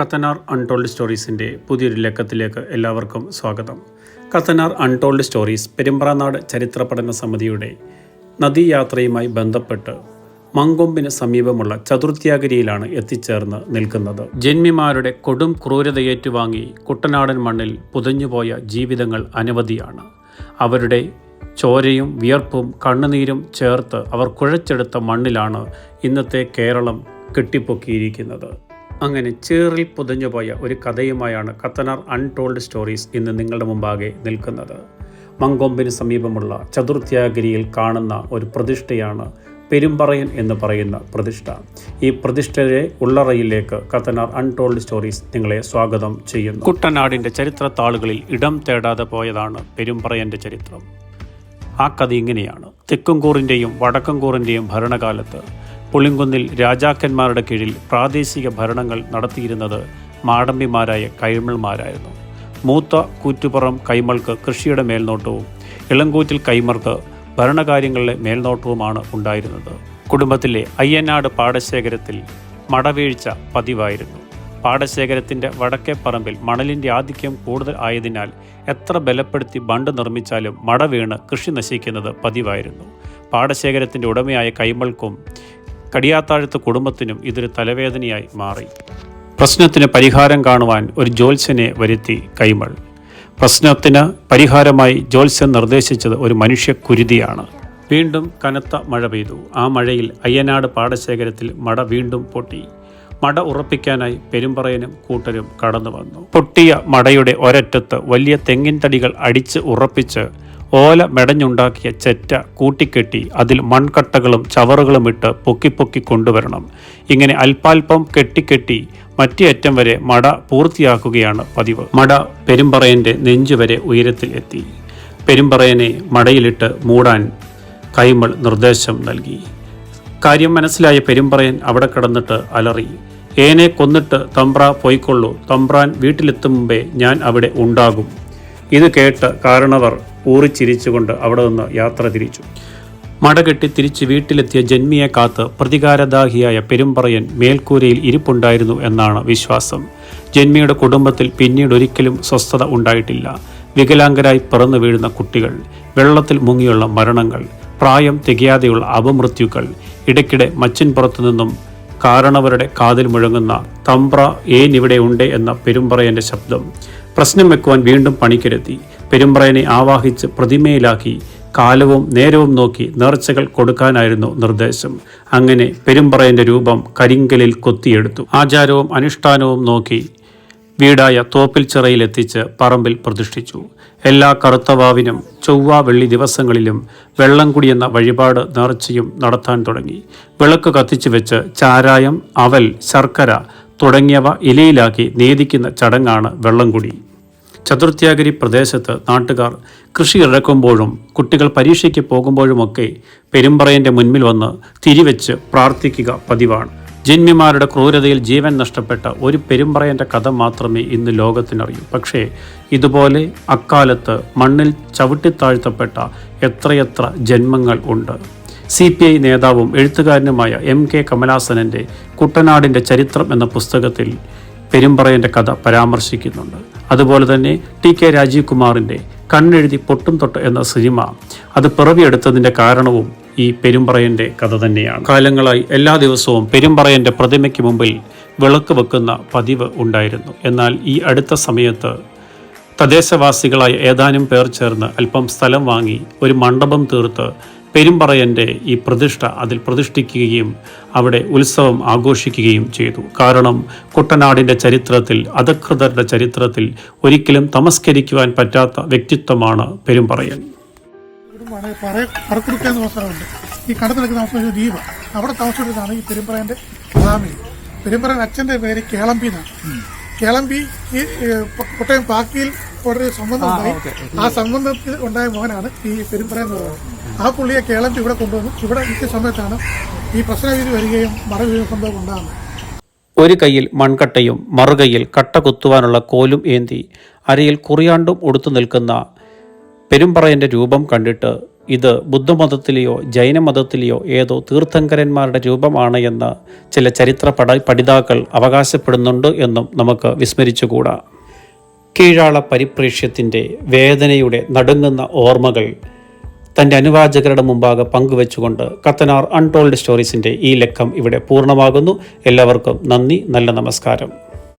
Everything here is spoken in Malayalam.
കത്തനാർ അൺടോൾഡ് സ്റ്റോറീസിന്റെ പുതിയൊരു ലക്കത്തിലേക്ക് എല്ലാവർക്കും സ്വാഗതം. കത്തനാർ അൺടോൾഡ് സ്റ്റോറീസ് പെരുമ്പ്രാനാട് ചരിത്ര പഠന സമിതിയുടെ നദീയാത്രയുമായി ബന്ധപ്പെട്ട് മങ്കൊമ്പിന് സമീപമുള്ള ചതുർത്യാഗിരിയിലാണ് എത്തിച്ചേർന്ന് നിൽക്കുന്നത്. ജന്മിമാരുടെ കൊടും ക്രൂരതയേറ്റുവാങ്ങി കുട്ടനാടൻ മണ്ണിൽ പുതഞ്ഞുപോയ ജീവിതങ്ങൾ അനവധിയാണ്. അവരുടെ ചോരയും വിയർപ്പും കണ്ണുനീരും ചേർത്ത് അവർ കുഴച്ചെടുത്ത മണ്ണിലാണ് ഇന്നത്തെ കേരളം കെട്ടിപ്പൊക്കിയിരിക്കുന്നത്. അങ്ങനെ ചേറിൽ പുതഞ്ഞുപോയ ഒരു കഥയുമായാണ് കത്തനാർ അൺടോൾഡ് സ്റ്റോറീസ് ഇന്ന് നിങ്ങളുടെ മുമ്പാകെ നിൽക്കുന്നത്. മങ്കൊമ്പിന് സമീപമുള്ള ചതുർത്ഥ്യാഗിരിയിൽ കാണുന്ന ഒരു പ്രതിഷ്ഠയാണ് പെരുമ്പറയൻ എന്ന് പറയുന്ന പ്രതിഷ്ഠ. ഈ പ്രതിഷ്ഠയുടെ ഉള്ളറയിലേക്ക് കത്തനാർ അൺടോൾഡ് സ്റ്റോറീസ് നിങ്ങളെ സ്വാഗതം ചെയ്യുന്നു. കുട്ടനാടിന്റെ ചരിത്ര താളുകളിൽ ഇടം തേടാതെ പോയതാണ് പെരുമ്പറയന്റെ ചരിത്രം. ആ കഥ ഇങ്ങനെയാണ്. തെക്കുംകൂറിന്റെയും വടക്കംകൂറിന്റെയും ഭരണകാലത്ത് പുളിങ്കുന്നിൽ രാജാക്കന്മാരുടെ കീഴിൽ പ്രാദേശിക ഭരണങ്ങൾ നടത്തിയിരുന്നത് മാടമ്പിമാരായ കൈമൾമാരായിരുന്നു. മൂത്ത കൂറ്റുപുറം കൈമൾക്ക് കൃഷിയുടെ മേൽനോട്ടവും ഇളങ്കൂറ്റിൽ കൈമർക്ക് ഭരണകാര്യങ്ങളിലെ മേൽനോട്ടവുമാണ് ഉണ്ടായിരുന്നത്. കുടുംബത്തിലെ അയ്യനാട് പാടശേഖരത്തിൽ മടവീഴ്ച പതിവായിരുന്നു. പാടശേഖരത്തിന്റെ വടക്കേ പറമ്പിൽ മണലിന്റെ ആധിക്യം കൂടുതൽ ആയതിനാൽ എത്ര ബലപ്പെടുത്തി ബണ്ട് നിർമ്മിച്ചാലും മട വീണ് കൃഷി നശിക്കുന്നത് പതിവായിരുന്നു. പാടശേഖരത്തിന്റെ ഉടമയായ കൈമൾക്കും കടിയാത്താഴത്ത് കുടുംബത്തിനും ഇതൊരു തലവേദനയായി മാറി. പ്രശ്നത്തിന് പരിഹാരം കാണുവാൻ ഒരു ജോത്സ്യനെ വരുത്തി കൈമൾ. പ്രശ്നത്തിന് പരിഹാരമായി ജോത്സ്യൻ നിർദ്ദേശിച്ചത് ഒരു മനുഷ്യക്കുരുതിയാണ്. വീണ്ടും കനത്ത മഴ പെയ്തു. ആ മഴയിൽ അയ്യനാട് പാടശേഖരത്തിൽ മട വീണ്ടും പൊട്ടി. മട ഉറപ്പിക്കാനായി പെരുമ്പറയനും കൂട്ടരും കടന്നു വന്നു പൊട്ടിയ മടയുടെ ഒരറ്റത്ത് വലിയ തെങ്ങിൻ തടികൾ അടിച്ച് ഉറപ്പിച്ച് ഓല മെടഞ്ഞുണ്ടാക്കിയ ചെറ്റ കൂട്ടിക്കെട്ടി അതിൽ മൺകട്ടകളും ചവറുകളും ഇട്ട് പൊക്കി പൊക്കി കൊണ്ടുവരണം. ഇങ്ങനെ അല്പാൽപം കെട്ടിക്കെട്ടി മറ്റേ അറ്റം വരെ മട പൂർത്തിയാക്കുകയാണ് പതിവ്. മട പെരുമ്പറയന്റെ നെഞ്ചുവരെ ഉയരത്തിൽ എത്തി. പെരുമ്പറയനെ മടയിലിട്ട് മൂടാൻ കൈമൾ നിർദ്ദേശം നൽകി. കാര്യം മനസ്സിലായ പെരുമ്പറയൻ അവിടെ കിടന്നിട്ട് അലറി. ഏനെ കൊന്നിട്ട് തമ്പ്ര പോയിക്കൊള്ളൂ. തമ്പ്രാൻ വീട്ടിലെത്തും മുമ്പേ ഞാൻ അവിടെ ഉണ്ടാകും ഇത് കേട്ട് കാരണവർ ഊറിച്ചിരിച്ചുകൊണ്ട് അവിടെ നിന്ന് യാത്ര തിരിച്ചു. മടകെട്ടി തിരിച്ച് വീട്ടിലെത്തിയ ജന്മിയെ കാത്ത് പ്രതികാരദാഹിയായ പെരുമ്പറയൻ മേൽക്കൂരയിൽ ഇരിപ്പുണ്ടായിരുന്നു എന്നാണ് വിശ്വാസം. ജന്മിയുടെ കുടുംബത്തിൽ പിന്നീട് ഒരിക്കലും സ്വസ്ഥത ഉണ്ടായിട്ടില്ല. വികലാംഗരായി പിറന്നു വീഴുന്ന കുട്ടികൾ വെള്ളത്തിൽ മുങ്ങിയുള്ള മരണങ്ങൾ പ്രായം തികയാതെയുള്ള അപമൃത്യുക്കൾ ഇടയ്ക്കിടെ മച്ചിൻ പുറത്തു നിന്നും കാരണവരുടെ കാതിൽ മുഴങ്ങുന്ന തമ്പ്ര ഏനിവിടെ ഉണ്ട് എന്ന പെരുമ്പറയന്റെ ശബ്ദം പ്രശ്നം വെക്കുവാൻ വീണ്ടും പണിക്കരുത്തി പെരുമ്പറയനെ ആവാഹിച്ച് പ്രതിമയിലാക്കി കാലവും നേരവും നോക്കി നേർച്ചകൾ കൊടുക്കാനായിരുന്നു നിർദ്ദേശം. അങ്ങനെ പെരുമ്പ്രയന്റെ രൂപം കരിങ്കലിൽ കൊത്തിയെടുത്തു. ആചാരവും അനുഷ്ഠാനവും നോക്കി വീടായ തോപ്പിൽ ചിറയിലെത്തിച്ച് പറമ്പിൽ പ്രതിഷ്ഠിച്ചു. എല്ലാ കറുത്തവാവിനും ചൊവ്വ വെള്ളി ദിവസങ്ങളിലും വെള്ളം കുടിയെന്ന വഴിപാട് നേർച്ചയും നടത്താൻ തുടങ്ങി. വിളക്ക് കത്തിച്ചു വെച്ച് ചാരായം അവൽ ശർക്കര തുടങ്ങിയവ ഇലയിലാക്കി നേദിക്കുന്ന ചടങ്ങാണ് വെള്ളംകുടി. ചതുർത്ഥ്യാഗിരി പ്രദേശത്ത് നാട്ടുകാർ കൃഷി ഇറക്കുമ്പോഴും കുട്ടികൾ പരീക്ഷയ്ക്ക് പോകുമ്പോഴുമൊക്കെ പെരുമ്പറയന്റെ മുൻപിൽ വന്ന് തിരിവെച്ച് പ്രാർത്ഥിക്കുക പതിവാണ്. ജന്മിമാരുടെ ക്രൂരതയിൽ ജീവൻ നഷ്ടപ്പെട്ട ഒരു പെരുമ്പറയന്റെ കഥ മാത്രമേ ഇന്ന് ലോകത്തിനറിയൂ. പക്ഷേ ഇതുപോലെ അക്കാലത്ത് മണ്ണിൽ ചവിട്ടിത്താഴ്ത്തപ്പെട്ട എത്രയെത്ര ജന്മങ്ങൾ ഉണ്ട്. സി പി ഐ നേതാവും എഴുത്തുകാരനുമായ എം കെ കമലാസനന്റെ കുട്ടനാടിന്റെ ചരിത്രം എന്ന പുസ്തകത്തിൽ പെരുമ്പറയന്റെ കഥ പരാമർശിക്കുന്നുണ്ട്. അതുപോലെ തന്നെ ടി കെ രാജീവ് കുമാറിന്റെ കണ്ണെഴുതി പൊട്ടും തൊട്ട് എന്ന സിനിമ അത് പിറവിയെടുത്തതിന്റെ കാരണവും ഈ പെരുമ്പറയന്റെ കഥ തന്നെയാണ്. കാലങ്ങളായി എല്ലാ ദിവസവും പെരുമ്പറയന്റെ പ്രതിമയ്ക്ക് മുമ്പിൽ വിളക്ക് വെക്കുന്ന പതിവ് ഉണ്ടായിരുന്നു. എന്നാൽ ഈ അടുത്ത സമയത്ത് തദ്ദേശവാസികളായ ഏതാനും പേർ ചേർന്ന് അല്പം സ്ഥലം വാങ്ങി ഒരു മണ്ഡപം തീർത്ത് പെരുമ്പറയന്റെ ഈ പ്രതിഷ്ഠ അതിൽ പ്രതിഷ്ഠിക്കുകയും അവിടെ ഉത്സവം ആഘോഷിക്കുകയും ചെയ്തു. കാരണം കുട്ടനാടിന്റെ ചരിത്രത്തിൽ അധകൃതരുടെ ചരിത്രത്തിൽ ഒരിക്കലും തമസ്കരിക്കുവാൻ പറ്റാത്ത വ്യക്തിത്വമാണ് പെരുമ്പറയൻ. കുടുംബമാണ് പറ പറക്കുറുക്ക എന്ന സ്ഥലമുണ്ട് ഈ കണ്ടത്തിലൊക്കെ താമസിച്ച ദ്വീപ്. അവിടെ താമസിച്ചിരുന്നതാണ് ഈ പെരുമ്പറയന്റെ ഫാമിലി പെരുമ്പറയൻ അച്ഛന്റെ പേര് കേളമ്പി എന്നാണ് കേളമ്പി ഈ കോട്ടയം പാക്കിയിൽ ഒരു സംബന്ധം ഉണ്ടായി. ആ സംബന്ധത്തിൽ ഉണ്ടായ മോഹനാണ് ഈ പെരുമ്പറ എന്ന് പറയുന്നത്. ആ പുള്ളിയെ കേളമ്പി ഇവിടെ കൊണ്ടുവന്നു. ഇവിടെ ഈ സമയത്താണ് ഈ പ്രശ്നവിധി വരികയും മറവീഴുന്ന സംഭവം ഉണ്ടാകുന്നത്. ഒരു കയ്യിൽ മൺകട്ടയും മറുകൈയിൽ കട്ട കുത്തുവാനുള്ള കോലും ഏന്തി അരയിൽ കുറിയാണ്ടും ഉടുത്തു നിൽക്കുന്ന പെരുമ്പറയന്റെ രൂപം കണ്ടിട്ട് ഇത് ബുദ്ധമതത്തിലെയോ ജൈനമതത്തിലെയോ ഏതോ തീർത്ഥങ്കരന്മാരുടെ രൂപമാണ് എന്ന് ചില ചരിത്ര പഠ പഠിതാക്കൾ അവകാശപ്പെടുന്നുണ്ട് എന്നും നമുക്ക് വിസ്മരിച്ചുകൂടാ. കീഴാള പരിപ്രേക്ഷ്യത്തിന്റെ വേദനയുടെ നടുങ്ങുന്ന ഓർമ്മകൾ തന്റെ അനുവാചകരുടെ മുമ്പാകെ പങ്കുവെച്ചുകൊണ്ട് കത്തനാർ അൺടോൾഡ് സ്റ്റോറീസിന്റെ ഈ ലക്കം ഇവിടെ പൂർണമാകുന്നു. എല്ലാവർക്കും നന്ദി നല്ല നമസ്കാരം.